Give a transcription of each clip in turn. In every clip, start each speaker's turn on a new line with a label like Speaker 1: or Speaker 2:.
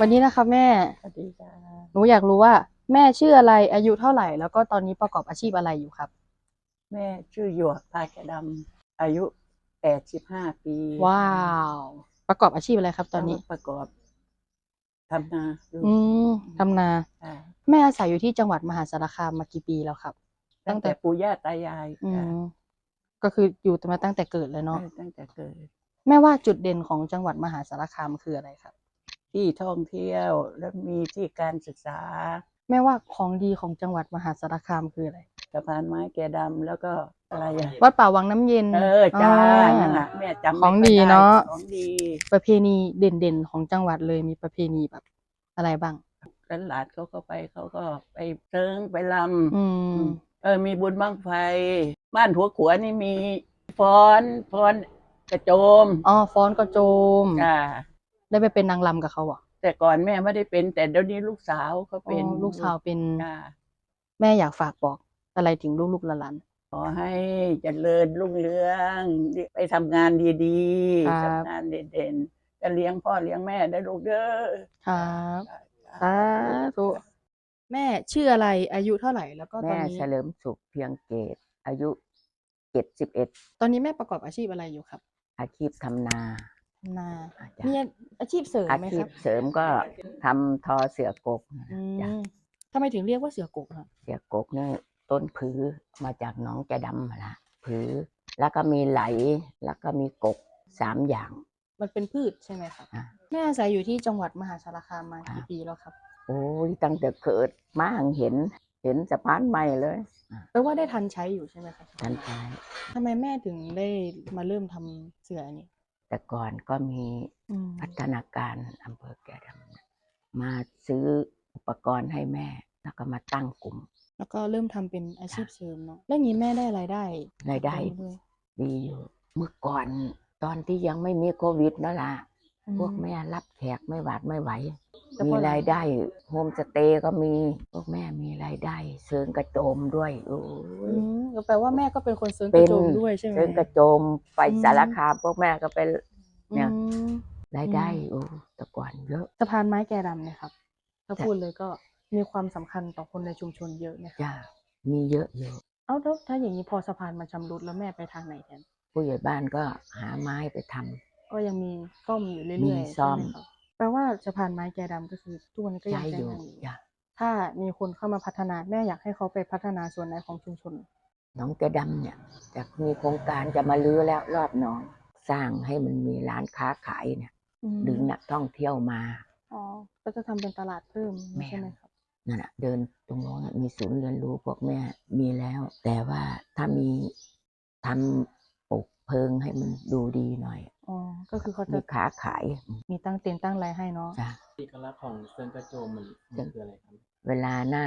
Speaker 1: วันนี้นะคะแม่
Speaker 2: สวัสดีจ้า
Speaker 1: หนูอยากรู้ว่า แม่ชื่ออะไรอายุเท่าไหร่ แล้วก็ตอนนี้ประกอบอาชีพอะไรอยู่ครับ
Speaker 2: แม่ชื่อหยวกพาแกดำอายุแปดสิบห้าปี
Speaker 1: ว้าว ประกอบอาชีพอะไรครับ ตอนนี้
Speaker 2: ประกอบทำนาอยู่
Speaker 1: อืมทำนา
Speaker 2: จ้ะ
Speaker 1: แม่อาศัยอยู่ที่จังหวัดมหาสารคามมากี่ปีแล้วครับ ตั้
Speaker 2: ตั้
Speaker 1: ง
Speaker 2: ง
Speaker 1: แต่
Speaker 2: แต่ปู่ย่าตายาย
Speaker 1: อื
Speaker 2: จ้ะ
Speaker 1: ม ก็คืออยู่มาตั้งแต่เกิดเลยเนาะ
Speaker 2: เออตั้งแต่เกิด
Speaker 1: แม่ว่าจุดเด่นของจังหวัดมหาสารคามคืออะไรครับ
Speaker 2: ที่ท่องเที่ยวแล้วมีที่การศึกษา
Speaker 1: แม่ว่าของดีของจังหวัดมหาสารคามคืออะไร
Speaker 2: สะพานไม้แกดำแล้วก็อะไรอะ
Speaker 1: วัดป่าวังน้ำเย็น
Speaker 2: เออจ้า
Speaker 1: อ่า
Speaker 2: นั่นแหละแม่จำไม่
Speaker 1: ของดี
Speaker 2: ค่อยไเนาะของดี
Speaker 1: ประเพณีเด่นๆของจังหวัดเลยมีประเพณีแบบอะไรบ้าง
Speaker 2: หลานๆเขาก็ไปเขาก็ไปเซิงไปล
Speaker 1: อืมำ
Speaker 2: เออมีบุญบังไฟ บ้านหัวขวนี่มีฟ้อนฟ้อนกระโจม
Speaker 1: อ๋อฟ้อนกระโจม
Speaker 2: จ้า
Speaker 1: ได้ไปเป็นนางรำกับเขาเหรอะ
Speaker 2: แต่ก่อนแม่ไม่ได้เป็น แต่เดี๋ยวนี้ลูกสาวเขาเป็น
Speaker 1: ลูกสาวเป็น
Speaker 2: จ้า
Speaker 1: แม่อยากฝากบอกอะไรถึงลูกๆหลาน
Speaker 2: ขอให้เจริญรุ่งเรืองไปทำงานดี
Speaker 1: ครับ
Speaker 2: ๆทำงานเด่นๆจะเลี้ยงพ่อเลี้ยงแม่ได้ลูกเด้อ
Speaker 1: ๆครับสาธุแม่ชื่ออะไรอายุเท่าไหร่แล้วก็ตอ
Speaker 3: แม่
Speaker 1: นนี้
Speaker 3: เฉลิมสุขเพียงเกต อายุเจ็ดสิบเอ็ด
Speaker 1: ตอนนี้แม่ประกอบอาชีพอะไรอยู่ครับ
Speaker 3: อาชีพทำนา
Speaker 1: ทำนา
Speaker 3: อาจจะ
Speaker 1: มีอาชีพเสริม
Speaker 3: อา
Speaker 1: ไหม
Speaker 3: ชี
Speaker 1: ค
Speaker 3: พ
Speaker 1: รับ
Speaker 3: เสริมก็ทำทอเสือกกนะ
Speaker 1: อื
Speaker 3: จ้ะ
Speaker 1: มทำไมถึงเรียกว่าเสือกกครับ
Speaker 3: เสือกกเนี่ยต้นผือมาจากหน้องแกดำมาละผือ แล้วก็มีไหล แล้วก็มีกกสามอย่าง
Speaker 1: มันเป็นพืชใช่ไหมครับ
Speaker 3: อะ
Speaker 1: แม่อาศัยอยู่ที่จังหวัดมหาสารคามมากี่
Speaker 3: อะ
Speaker 1: ปีแล้วครับ
Speaker 3: โอ้ยตั้งแต่เกิดมาเห็น เห็นสะพานใหม่เลยอะ
Speaker 1: แปลว่าได้ทันใช้อยู่ใช่ไหมครับ
Speaker 3: ทันใช้
Speaker 1: ทำไมแม่ถึงได้มาเริ่มทำเสืออันนี้
Speaker 3: แต่ก่อนก็มี
Speaker 1: อืม
Speaker 3: พัฒนาการอำเภอแกดำเนี่ยมาซื้ออุปกรณ์ให้แม่ แล้วก็มาตั้งกลุ่ม
Speaker 1: แล้วก็เริ่มทำเป็นอาชีพเสริมเนาะแล้วอย่างนี้แม่ได้รายได้
Speaker 3: รายได้
Speaker 1: ด้วย
Speaker 3: ดีอยู่เมื่อก่อนตอนที่ยังไม่มีโควิดนั่นล่ะ
Speaker 1: อื
Speaker 3: พวกแม่รับแขกไม่หวาดไม่ไหว
Speaker 1: แล้ว
Speaker 3: มี
Speaker 1: พอหลัง
Speaker 3: รายได้โฮมสเตย์ก็มีพวกแม่มีรายได้เชิงกระโจมด้วยโอ้
Speaker 1: อื
Speaker 3: ย
Speaker 1: มก็แปลว่าแม่ก็เป็นคนเสริมก
Speaker 3: เป็
Speaker 1: ระ
Speaker 3: น
Speaker 1: โจมด้วยใช่ไหม
Speaker 3: เชิงกระโจมไป
Speaker 1: อืม
Speaker 3: สารคามพวกแม่ก็เป็นเนี่ย
Speaker 1: อืม
Speaker 3: รายได้
Speaker 1: อืม
Speaker 3: โอ้แต่ก่อนเยอะ
Speaker 1: สะพานไม้แกดำเนี่ยครับ ถ้า
Speaker 3: จ้ะ
Speaker 1: พูดเลยก็มีความสำคัญต่อคนในชุมชนเยอะนะครับ
Speaker 3: จ้ามีเยอะเยอะ
Speaker 1: เอ้าแล้วถ้าอย่างนี้พอสะพานมันชำรุดแล้วแม่ไปทางไหนแทน
Speaker 3: ผู้ใหญ่บ้านก็หาไม้ไปทำ
Speaker 1: ก็ยังมีซ่อมอยู่เรื่
Speaker 3: มี
Speaker 1: อยๆ
Speaker 3: ซ่อม
Speaker 1: ใช่ไหครับ แปลว่าสะพานไม้แกดำก็คือทุกวันนี้ก็ยั
Speaker 3: ใช้
Speaker 1: งใช้
Speaker 3: อยู่
Speaker 1: งานอยู่
Speaker 3: จ้ะ
Speaker 1: ถ้ามีคนเข้ามาพัฒนาแม่อยากให้เขาไปพัฒนาส่วนไหนของชุมชน
Speaker 3: หน้องแกดำเนี่ยจะมีโครงการจะมาลื้อแล้วรอบหน้องสร้างให้มันมีร้านค้าขายเนี่ย
Speaker 1: อืม
Speaker 3: ดึงนักท่องเที่ยวมา
Speaker 1: อ๋อก็จะทำเป็นตลาดเพิ่ม
Speaker 3: แม่
Speaker 1: ใช่ไหมครับ
Speaker 3: นั่นแหะเดินตรงโน้นน่ะมีศูนย์เรียนรู้พวกแม่มีแล้ว แต่ว่าถ้ามีทำปลูกเพลิงให้มันดูดีหน่อย
Speaker 1: อ๋อ ก็คือเขา
Speaker 3: มี
Speaker 1: จะ
Speaker 3: ค้าขาย
Speaker 1: มีตั้งเต็นท์ตั้งอะไรให้เนาะ
Speaker 3: จ้ะ
Speaker 4: เอกลักษณ์ของเซินกระโจมมันมันคืออะไรครับ
Speaker 3: เวลาหน้า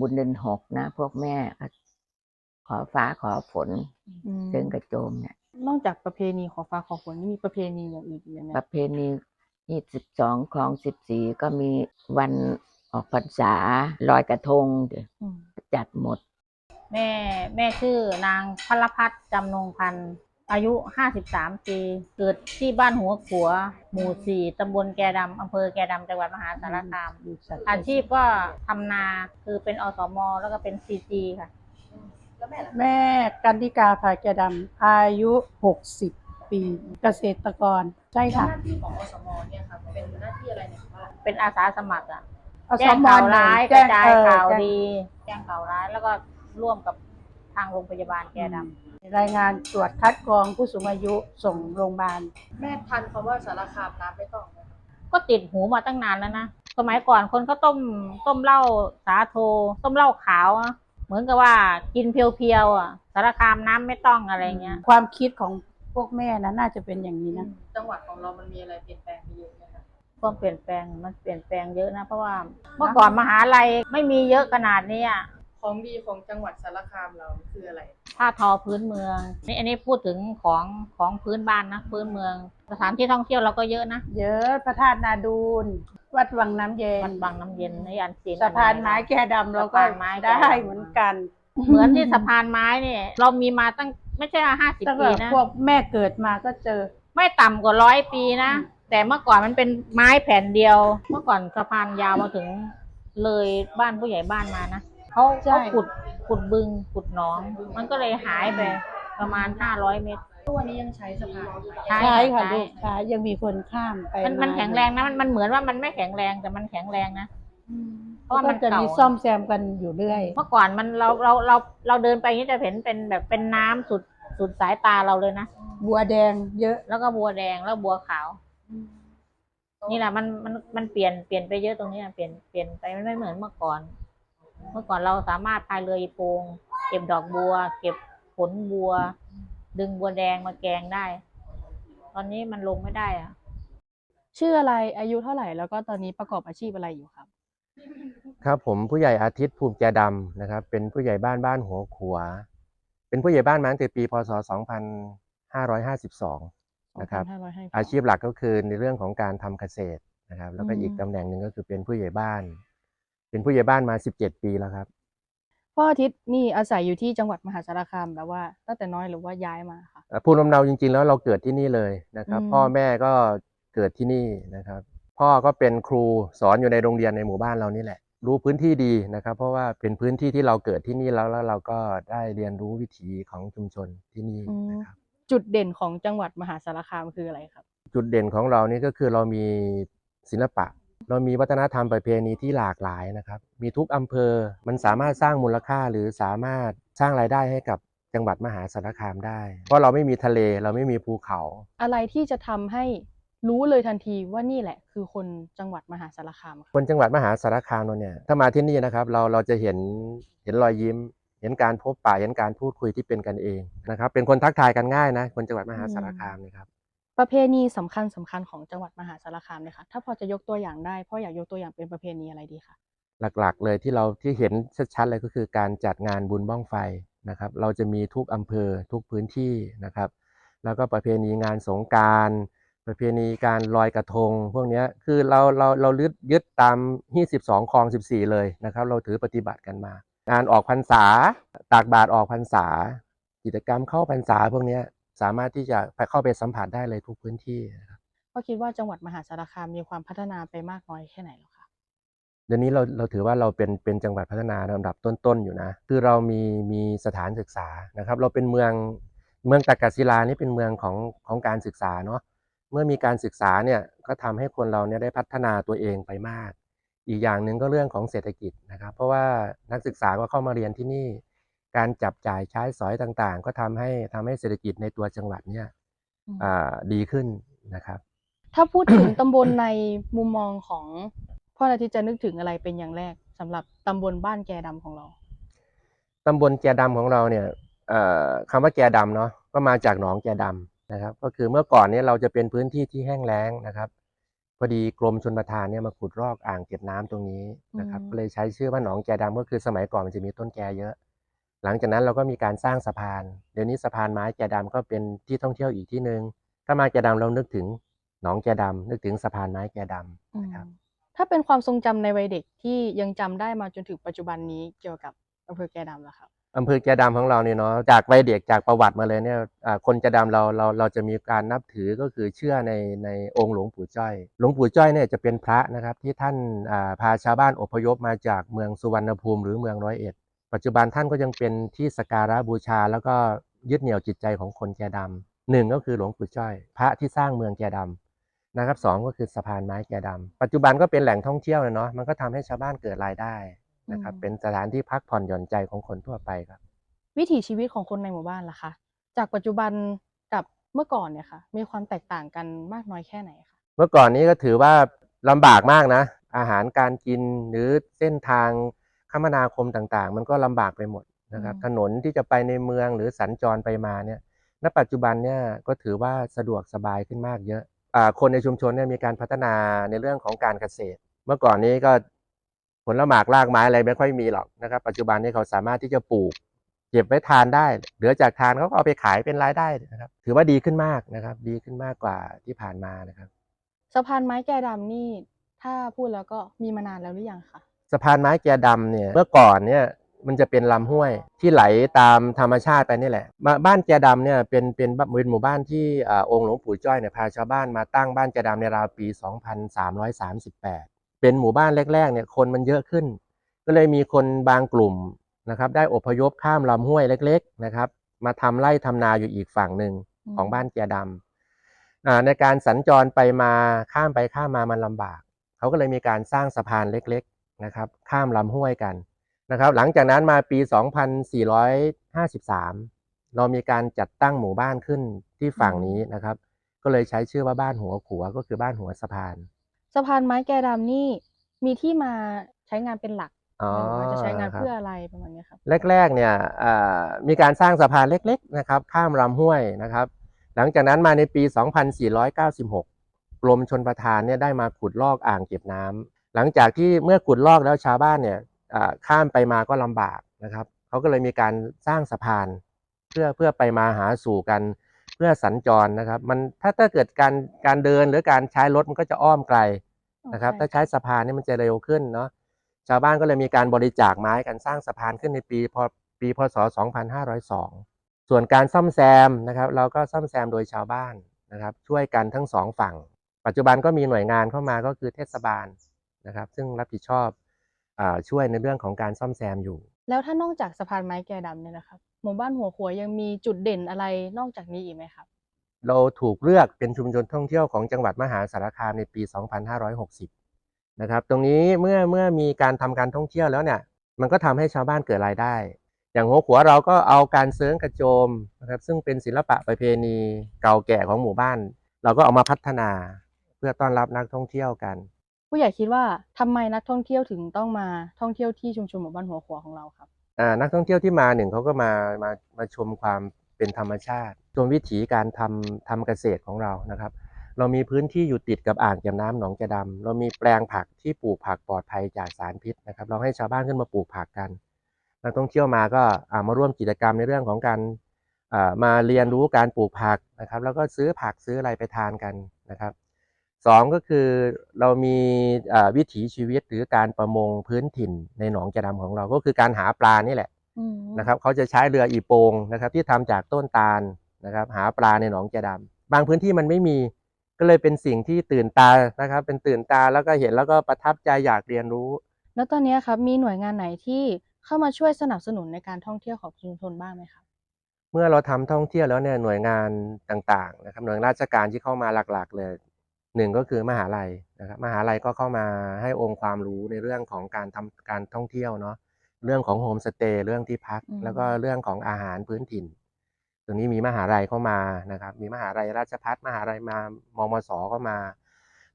Speaker 3: บุญเดือนหกนะ พวกแม่ก็ขอฟ้าขอฝน
Speaker 1: อืม
Speaker 3: เชิงกระโจมเนี่ย
Speaker 1: นอกจากประเพณีขอฟ้าขอฝนนี่มีประเพณีอย่างอื่นอีกไหม
Speaker 3: ประเพณียี่สิบสองของสิบสี่ก็มีวันออกพรรษาลอยกระทงเดี๋ยว
Speaker 1: อืม
Speaker 3: จัดหมด
Speaker 5: แม่แม่ชื่อนางพลพัฒน์จำนงพันธ์ อายุ 53 ปี เกิดที่บ้านหัวขัว หมู่ 4 ตำบลแกดำ อำเภอแกดำ จังหวัดมหาสารคาม อาชีพก็ทำนา คือเป็นอสม แล้วก็เป็นซีจีค่ะ
Speaker 6: แม่กันติกาภาแกดำ อายุ 60 ปี เกษตรกร ใช่ค่ะ
Speaker 1: หน้าที่ของอสมเนี่ยครับเป็นหน้าที่อะไรเนี่ยครับ
Speaker 5: เป็นอาสาสมัครอะ
Speaker 6: อส
Speaker 5: แจ้ง
Speaker 6: ม
Speaker 5: ข่าวร้ายก
Speaker 6: แจ้
Speaker 5: ระ
Speaker 6: ง
Speaker 5: จาย
Speaker 6: เออ
Speaker 5: ข่าว
Speaker 6: แจ้ง
Speaker 5: ดี แจ้งข่าวร้าย แล้วก็ร่วมกับ ทางโรงพยาบาลแกดำ
Speaker 6: รายงานตรวจคัดกรองผู้สูงอายุส่งโรงพยาบาล
Speaker 1: แม่ทันคำว่าสารคามน้ำไม่ต้องไหมครับ
Speaker 5: ก็ติดหูมาตั้งนานแล้วนะสมัยก่อนคนเขาต้มต้มเหล้าสาโท ต้มเหล้าขาวอะเหมือนกับว่ากินเพียวๆอะสารคามน้ำไม่ต้องอะไรเงี้ย
Speaker 6: ความคิดของพวกแม่นะน่าจะเป็นอย่างนี้นะ
Speaker 1: จังหวัดของเรามันมีอะไรเปลี่ยนแปลงไปเยอะไหมครับ
Speaker 5: ความเปลี่ยนแปลงมันเปลี่ยนแปลงเยอะนะเพราะว่าเมื่อก่อนมหาลัยไม่มีเยอะขนาดนี้อะ
Speaker 1: ของดีของจังหวัดสารคามเราคืออะไร
Speaker 5: ผ้าทอพื้นเมืองนี่อันนี้พูดถึงของของพื้นบ้านนะพื้นเมือง สถานที่ท่องเที่ยวเราก็เยอะนะ
Speaker 6: เยอะพระธาตุนาดูนวัดวังน้ำเย็น
Speaker 5: มันบางน้ำเย็นในอันศีล
Speaker 6: สะพานไม้แกดำเราก็
Speaker 5: สะพานไม้แกดำ
Speaker 6: ได้เหมือนกัน
Speaker 5: เหมือนที่สะพานไม้เนี่ยเรามีมาตั้งไม่ใช่ห้าสิบ
Speaker 6: ตั้ง
Speaker 5: ปี
Speaker 6: แต่
Speaker 5: นะ
Speaker 6: พวกแม่เกิดมาก็เจอ
Speaker 5: ไม่ต่ำกว่าร้อยปีนะ แต่เมื่อก่อนมันเป็นไม้แผ่นเดียว เมื่อก่อนสะพานยาวมาถึงเลยบ้านผู้ใหญ่บ้านมานะ เขา
Speaker 6: ใช่
Speaker 5: เขาขุดขุดบึงขุดหนอง มันก็เลยหายไปประมาณห้าร้อยเมตร
Speaker 1: ทุกวันนี้ยังใช้สะพานไหม
Speaker 5: ใช่
Speaker 6: ใช่ค่ะ
Speaker 5: ใช่
Speaker 6: ลูกใช้ยังมีคนข้ามไป
Speaker 5: มันมันาแข็งแรงนะมันมันเหมือนว่ามันไม่แข็งแรงแต่มันแข็งแรงนะเพราะว่า
Speaker 6: ก็
Speaker 5: มัน
Speaker 6: จะ
Speaker 5: เก่า
Speaker 6: มีซ่อมแซมกันอยู่เรื่อย
Speaker 5: เมื่อก่อนมันเราเราเราเราเดินไปอย่างนี้จะเห็นเป็นแบบเป็นน้ำสุดสุดสายตาเราเลยนะ
Speaker 6: บัวแดงเยอะ
Speaker 5: แล้วก็บัวแดงแล้วบัวขาวนี่แหละมันมันมันเปลี่ยนเปลี่ยนไปเยอะตรงนี้นะเปลี่ยนเปลี่ยนไปมันไม่เหมือนเมื่อก่อนเมื่อก่อนเราสามารถพายเรืออีโปงเก็บดอกบัว เก็บผลบัว ดึงบัวแดงมาแกงได้ ตอนนี้มันลงไม่ได้อะ
Speaker 1: ชื่ออะไรอายุเท่าไหร่แล้วก็ตอนนี้ประกอบอาชีพอะไรอยู่ครับ
Speaker 7: ครับผมผู้ใหญ่อาทิตย์ภูมิแจดำนะครับ เป็นผู้ใหญ่บ้านบ้านหัวขัว เป็นผู้ใหญ่บ้านมาตั้งแต่ปีพศ 2552 นะครับ
Speaker 1: 2552
Speaker 7: อาชีพหลักก็คือในเรื่องของการทำเกษตรนะครับ แล้วก็
Speaker 1: อืม
Speaker 7: อีกตำแหน่งหนึ่งก็คือเป็นผู้ใหญ่บ้าน เป็นผู้ใหญ่บ้านมา17ปีแล้วครับ
Speaker 1: พ่ออาทิตย์นี่อาศัยอยู่ที่จังหวัดมหาสารคามแบบว่าตั้งแต่น้อยหรือว่าย้ายมาค่ะ
Speaker 7: เอ่อภูมิลำเนาจริง ๆ แล้วเราเกิดที่นี่เลยนะครับ
Speaker 1: อืม
Speaker 7: พ่อแม่ก็เกิดที่นี่นะครับ พ่อก็เป็นครูสอนอยู่ในโรงเรียนในหมู่บ้านเรานี่แหละ รู้พื้นที่ดีนะครับ เพราะว่าเป็นพื้นที่ที่เราเกิดที่นี่แล้วแล้วเราก็ได้เรียนรู้วิถีของชุมชนที่นี่นะครับ
Speaker 1: จุดเด่นของจังหวัดมหาสารคามคืออะไรครับ
Speaker 7: จุดเด่นของเรานี่ก็คือเรามีศิลปะ เรามีวัฒนธรรมประเพณีที่หลากหลายนะครับ มีทุกอำเภอมันสามารถสร้างมูลค่าหรือสามารถสร้างรายได้ให้กับจังหวัดมหาสารคามได้ เพราะเราไม่มีทะเลเราไม่มีภูเขา
Speaker 1: อะไรที่จะทำให้รู้เลยทันทีว่านี่แหละ คือคนจังหวัดมหาสารคามค่ะ
Speaker 7: คนจังหวัดมหาสารคามเราเนี่ยถ้ามาที่นี่นะครับเราเราจะเห็นเห็นรอยยิ้ม เห็นการพบปะเห็นการพูดคุยที่เป็นกันเองนะครับเป็นคนทักทายกันง่ายนะคนจังหวัดมหาสารคามนะครับ
Speaker 1: ประเพณีสำคัญสำคัญของจังหวัดมหาสารคามเลยค่ะถ้าพอจะยกตัวอย่างได้พ่ออยากยกตัวอย่างเป็นประเพณีอะไรดีคะ
Speaker 7: หลักๆ เลยที่เราที่เห็นชัดๆเลยก็คือการจัดงานบุญบ้องไฟนะครับ เราจะมีทุกอำเภอทุกพื้นที่นะครับ แล้วก็ประเพณีงานสงการประเพณีการลอยกระทง พวกนี้คือเราเราเรายึดยึดตามที่12คลอง 14 เลยนะครับ เราถือปฏิบัติกันมา งานออกพรรษาตากบาตรออกพรรษา กิจกรรมเข้าพรรษาพวกนี้ สามารถที่จะไปเข้าไปสัมผัสได้เลยทุกพื้นที่นะครับ
Speaker 1: พ่อคิดว่าจังหวัดมหาสารคามมีความพัฒนาไปมากน้อยแค่ไหนแล้วคะ
Speaker 7: เดี๋ยวนี้เราเราถือว่าเราเป็นเป็นจังหวัดพัฒนาลำดับต้นๆอยู่นะ คือเรามีมีสถานศึกษานะครับ เราเป็นเมืองเมืองตากศิลานี่เป็นเมืองของของการศึกษาเนาะเมื่อมีการศึกษาเนี่ยก็ทำให้คนเราเนี่ยได้พัฒนาตัวเองไปมาก อีกอย่างหนึ่งก็เรื่องของเศรษฐกิจนะครับ เพราะว่านักศึกษาก็เข้ามาเรียนที่นี่ การจับจ่ายใช้สอยต่างๆ ก็ทำให้ทำให้เศรษฐกิจในตัวจังหวัดเนี่ย
Speaker 1: อืม
Speaker 7: อ่าดีขึ้นนะครับ
Speaker 1: ถ้าพูดถึงตำบลในมุมมองของพ่ออาทิตย์จะนึกถึงอะไรเป็นอย่างแรกสำหรับตำบลบ้านแกดำของเรา
Speaker 7: ตำบลแกดำของเราเนี่ยเอ่อคำว่าแกดำเนาะก็มาจากหนองแกดำนะครับ ก็คือเมื่อก่อนเนี่ยเราจะเป็นพื้นที่ที่แห้งแล้งนะครับพอดีกรมชนประทานเนี่ยมาขุดรอกอ่างเก็บน้ำตรงนี้นะครับ
Speaker 1: อืม
Speaker 7: ก็เลยใช้ชื่อว่าหนองแกดำก็คือสมัยก่อนมันจะมีต้นแกเยอะ หลังจากนั้นเราก็มีการสร้างสะพาน เดี๋ยวนี้สะพานไม้แกดำก็เป็นที่ท่องเที่ยวอีกที่หนึ่งถ้ามาแกดำเรานึกถึงหนองแกดำนึกถึงสะพานไม้แกดำนะครับ
Speaker 1: ถ้าเป็นความทรงจำในวัยเด็กที่ยังจำได้มาจนถึงปัจจุบันนี้เกี่ยวกับอำเภอแกดำล่ะครับ
Speaker 7: อำเภอแกดำของเราเนี่ยเนาะจากวัยเด็กจากประวัติมาเลยเนี่ยอ่าคนแกดำเราเราเราจะมีการนับถือก็คือเชื่อในในองค์หลวงปู่จ้อย หลวงปู่จ้อยเนี่ยจะเป็นพระนะครับที่ท่านอ่าพาชาวบ้านอพยพมาจากเมืองสุวรรณภูมิหรือเมืองร้อยเอ็ด ปัจจุบันท่านก็ยังเป็นที่สักการะบูชา แล้วก็ยึดเหนี่ยวจิตใจของคนแกดำหนึ่งก็คือหลวงปู่จ้อย พระที่สร้างเมืองแกดำนะครับสองก็คือสะพานไม้แกดำปัจจุบันก็เป็นแหล่งท่องเที่ยวนะเนาะมันก็ทำให้ชาวบ้านเกิดรายได้นะครับ
Speaker 1: อืม
Speaker 7: เป็นสถานที่พักผ่อนหย่อนใจของคนทั่วไปครับ
Speaker 1: วิถีชีวิตของคนในหมู่บ้านล่ะคะจากปัจจุบันกับเมื่อก่อนเนี่ยค่ะ มีความแตกต่างกันมากน้อยแค่ไหนคะ
Speaker 7: เมื่อก่อนนี้ก็ถือว่าลำบากมากนะ อาหารการกินหรือเส้นทางค มนาคมต่างๆ มันก็ลำบากไปหมดนะครับถนนที่จะไปในเมืองหรือสัญจรไปมาเนี่ยณปัจจุบันเนี่ยก็ถือว่าสะดวกสบายขึ้นมากเยอะอ่าคนในชุมชนเนี่ยมีการพัฒนาในเรื่องของการเกษตร เมื่อก่อนนี้ก็ผลหมากรากไม้อะไรไม่ค่อยมีหรอกนะครับ ปัจจุบันนี้เขาสามารถที่จะปลูกเก็บไว้ทานได้ เหลือจากทานเขาก็เอาไปขายเป็นรายได้นะครับ ถือว่าดีขึ้นมากนะครับ ดีขึ้นมากกว่าที่ผ่านมานะครับ
Speaker 1: สะพานไม้แกดำนี่ ถ้าพูดแล้วก็มีมานานแล้วหรือยังคะ
Speaker 7: สะพานไม้แกดำเนี่ยเมื่อก่อนเนี่ยมันจะเป็นลำห้วยที่ไหลตามธรรมชาติไปนี่แหละมาบ้านแกดำเนี่ยเป็นเป็นบ้านเป็นหมู่บ้านที่อ่าองค์หลวงปู่จ้อยเนี่ยพาชาวบ้านมาตั้งบ้านแกดำในราวปี 2338 เป็นหมู่บ้านแรกๆเนี่ยคนมันเยอะขึ้น ก็เลยมีคนบางกลุ่มนะครับได้อพยพข้ามลำห้วยเล็ก ๆนะครับ มาทำไร่ทำนาอยู่อีกฝั่งหนึ่ง
Speaker 1: อืม
Speaker 7: ของบ้านแกดำอ่าในการสัญจรไปมาข้ามไปข้ามมามันลำบาก เขาก็เลยมีการสร้างสะพานเล็กๆ นะครับข้ามลำห้วยกันนะครับหลังจากนั้นมาปี 2453 เรามีการจัดตั้งหมู่บ้านขึ้นที่ฝั่งนี้นะครับ ก็เลยใช้ชื่อว่าบ้านหัวขัวก็คือบ้านหัวสะพาน
Speaker 1: สะพานไม้แกดำนี่มีที่มาใช้งานเป็นหลัก
Speaker 7: อ๋อ
Speaker 1: หรือว่าจะใช้งาน
Speaker 7: ครับ
Speaker 1: เพื่ออะไรประมาณเนี้ยครับ
Speaker 7: แรกๆเนี่ยเอ่อมีการสร้างสะพานเล็กๆนะครับข้ามลำห้วยนะครับ หลังจากนั้นมาในปี 2496 กรมชนประทานเนี่ยได้มาขุดลอกอ่างเก็บน้ำ หลังจากที่เมื่อขุดลอกแล้วชาวบ้านเนี่ยเอ่อข้ามไปมาก็ลำบากนะครับเขาก็เลยมีการสร้างสะพาน เพื่อเพื่อไปมาหาสู่กันเพื่อสัญจรนะครับ มันถ้าถ้าเกิดการการเดินหรือการใช้รถมันก็จะอ้อมไกลนะครับ
Speaker 1: ใช่
Speaker 7: ถ้าใช้สะพานนี่มันจะเร็วขึ้นเนาะชาวบ้านก็เลยมีการบริจาคไม้กันสร้างสะพานขึ้นในปีพปีพศ 2502 ส่วนการซ่อมแซมนะครับเราก็ซ่อมแซมโดยชาวบ้านนะครับ ช่วยกันทั้งสองฝั่ง ปัจจุบันก็มีหน่วยงานเข้ามาก็คือเทศบาล นะครับ ซึ่งรับผิดชอบอาช่วยในเรื่องของการซ่อมแซมอยู่
Speaker 1: แล้วถ้านอกจากสะพานไม้แกดำเนี่ยนะครับหมู่บ้านหัวขัวยังมีจุดเด่นอะไรนอกจากนี้อีกไหมครับ
Speaker 7: เราถูกเลือกเป็นชุมชนท่องเที่ยวของจังหวัดมหาสารคามในปี 2560 นะครับ ตรงนี้เมื่อเมื่อมีการทำการท่องเที่ยวแล้วเนี่ย มันก็ทำให้ชาวบ้านเกิดรายได้ อย่างหัวขัวเราก็เอาการเซิร์งกระโจมนะครับ ซึ่งเป็นศิลปะประเพณีเก่าแก่ของหมู่บ้าน เราก็เอามาพัฒนาเพื่อต้อนรับนักท่องเที่ยวกัน
Speaker 1: ผู้ใหญ่คิดว่าทำไมนักท่องเที่ยวถึงต้องมาท่องเที่ยวที่ชุมชนหมู่บ้านหัวขวของเราครับ
Speaker 7: อ่านักท่องเที่ยวที่มาหนึ่งเขาก็มามามาชมความเป็นธรรมชาติชมวิถีการทำทำเกษตรของเรานะครับ เรามีพื้นที่อยู่ติดกับอ่างเก็บน้ำหนองแกดำเรามีแปลงผักที่ปลูกผักปลอดภัยจากสารพิษนะครับ เราให้ชาวบ้านขึ้นมาปลูกผักกันนักท่องเที่ยวมาก็อ่ามาร่วมกิจกรรมในเรื่องของการอ่ามาเรียนรู้การปลูกผักนะครับ แล้วก็ซื้อผักซื้ออะไรไปทานกันนะครับ สองก็คือเรามีอ่าวิถีชีวิตหรือการประมงพื้นถิ่นในหนองแกดำของเราก็คือการหาปลานี่แหละ
Speaker 1: อืม
Speaker 7: นะครับเขาจะใช้เรืออีโปงนะครับที่ทำจากต้นตาลนะครับหาปลาในหนองแกดำบางพื้นที่มันไม่มีก็เลยเป็นสิ่งที่ตื่นตานะครับ เป็นตื่นตาแล้วก็เห็นแล้วก็ประทับใจอยากเรียนรู้
Speaker 1: แล้วตอนเนี้ยครับมีหน่วยงานไหนที่เข้ามาช่วยสนับสนุนในการท่องเที่ยวของชุมชนบ้างไหมครับ
Speaker 7: เมื่อเราทำท่องเที่ยวแล้วเนี่ยหน่วยงานต่างๆนะครับหน่วยงานราชการที่เข้ามาหลักๆ เลย หนึ่งก็คือมหาลัยนะครับมหาลัยก็เข้ามาให้องค์ความรู้ในเรื่องของการทำการท่องเที่ยวเนาะเรื่องของโฮมสเตย์เรื่องที่พัก
Speaker 1: อืม
Speaker 7: แล้วก็เรื่องของอาหารพื้นถิ่น ตรงนี้มีมหาลัยเข้ามานะครับ มีมหาลัยราชพัฒมหาลัยมามมสก็มา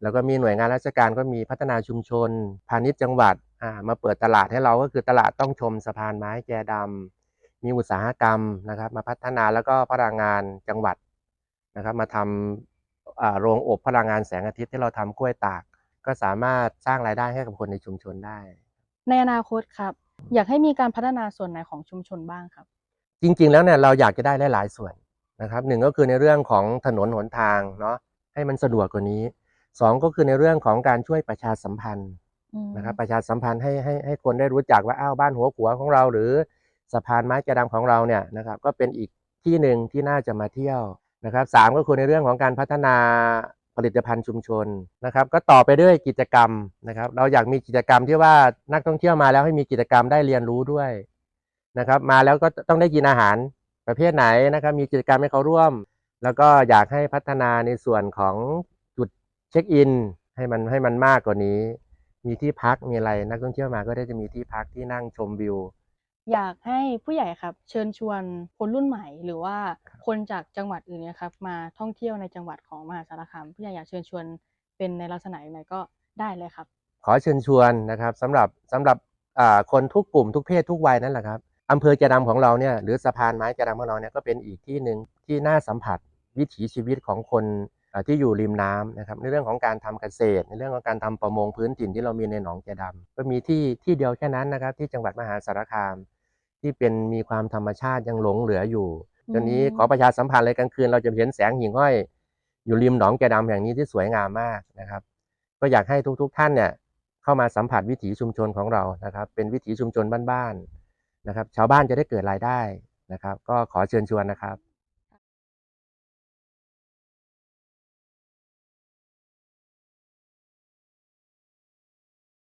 Speaker 7: แล้วก็มีหน่วยงานราชการก็มีพัฒนาชุมชน พาณิชย์จังหวัดอ่ามาเปิดตลาดให้เราก็คือตลาดต้องชมสะพานไม้แกดำมีอุตสาหกรรมนะครับ มาพัฒนาแล้วก็พลังงานจังหวัดนะครับ มาทำอ่า โรงอบพลังงานแสงอาทิตย์ที่เราทำกล้วยตาก ก็สามารถสร้างรายได้ให้กับคนในชุมชนได้
Speaker 1: ในอนาคตครับ อยากให้มีการพัฒนาส่วนไหนของชุมชนบ้างครับ
Speaker 7: จริงๆแล้วเนี่ยเราอยากจะได้หลายๆส่วนนะครับหนึ่งก็คือในเรื่องของถนนหนทางเนาะให้มันสะดวกกว่านี้สองก็คือในเรื่องของการช่วยประชาสัมพันธ์
Speaker 1: อืม
Speaker 7: นะครับประชาสัมพันธ์ให้ให้ให้คนได้รู้จักว่าอ้าวบ้านหัวขัวของเรา หรือสะพานไม้แกะดำของเราเนี่ยนะครับก็เป็นอีกที่หนึ่งที่น่าจะมาเที่ยว นะครับสามก็คือในเรื่องของการพัฒนาผลิตภัณฑ์ชุมชนนะครับ ก็ต่อไปด้วยกิจกรรมนะครับ เราอยากมีกิจกรรมที่ว่านักท่องเที่ยวมาแล้วให้มีกิจกรรมได้เรียนรู้ด้วยนะครับ มาแล้วก็ต้องได้กินอาหารประเภทไหนนะครับ มีกิจกรรมให้เขาร่วม แล้วก็อยากให้พัฒนาในส่วนของจุดเช็คอิน ให้มันให้มันมากกว่านี้ มีที่พักมีอะไรนักท่องเที่ยวมาก็ได้จะมีที่พักที่นั่งชมวิว
Speaker 1: อยากให้ผู้ใหญ่ครับ เชิญชวนคนรุ่นใหม่ หรือว่าคนจากจังหวัดอื่นเนี่ยครับ มาท่องเที่ยวในจังหวัดของมหาสารคามผู้ใหญ่อยากเชิญชวนเป็นในลักษณะไหนก็ได้เลยครับ
Speaker 7: ขอเชิญชวนนะครับสำหรับสำหรับอ่าคนทุกกลุ่มทุกเพศทุกวัยนั่นแหละครับอำเภอแกะดำของเราเนี่ยหรือสะพานไม้แกะดำของเราเนี่ยก็เป็นอีกที่หนึ่งที่น่าสัมผัสวิถีชีวิตของคนอ่าที่อยู่ริมน้ำนะครับในเรื่องของการทำเกษตร ในเรื่องของการทำประมงพื้นถิ่นที่เรามีในหนองแกะดำก็มีที่ที่เดียวแค่นั้นนะครับที่จังหวัดมหาสารคาม ที่เป็นมีความธรรมชาติยังหลงเหลืออยู่
Speaker 1: อืม
Speaker 7: ตอนนี้ขอประชาสัมพันธ์เลยกลางคืนเราจะเห็นแสงหิ่งห้อย อยู่ริมหนองแกะดำแห่งนี้ที่สวยงามมากนะครับ ก็อยากให้ทุกๆท่านเนี่ยเข้ามาสัมผัสวิถีชุมชนของเรานะครับ เป็นวิถีชุมชนบ้านนะครับ ชาวบ้านจะได้เกิดรายได้นะครับ ก็ขอเชิญชวนนะครับ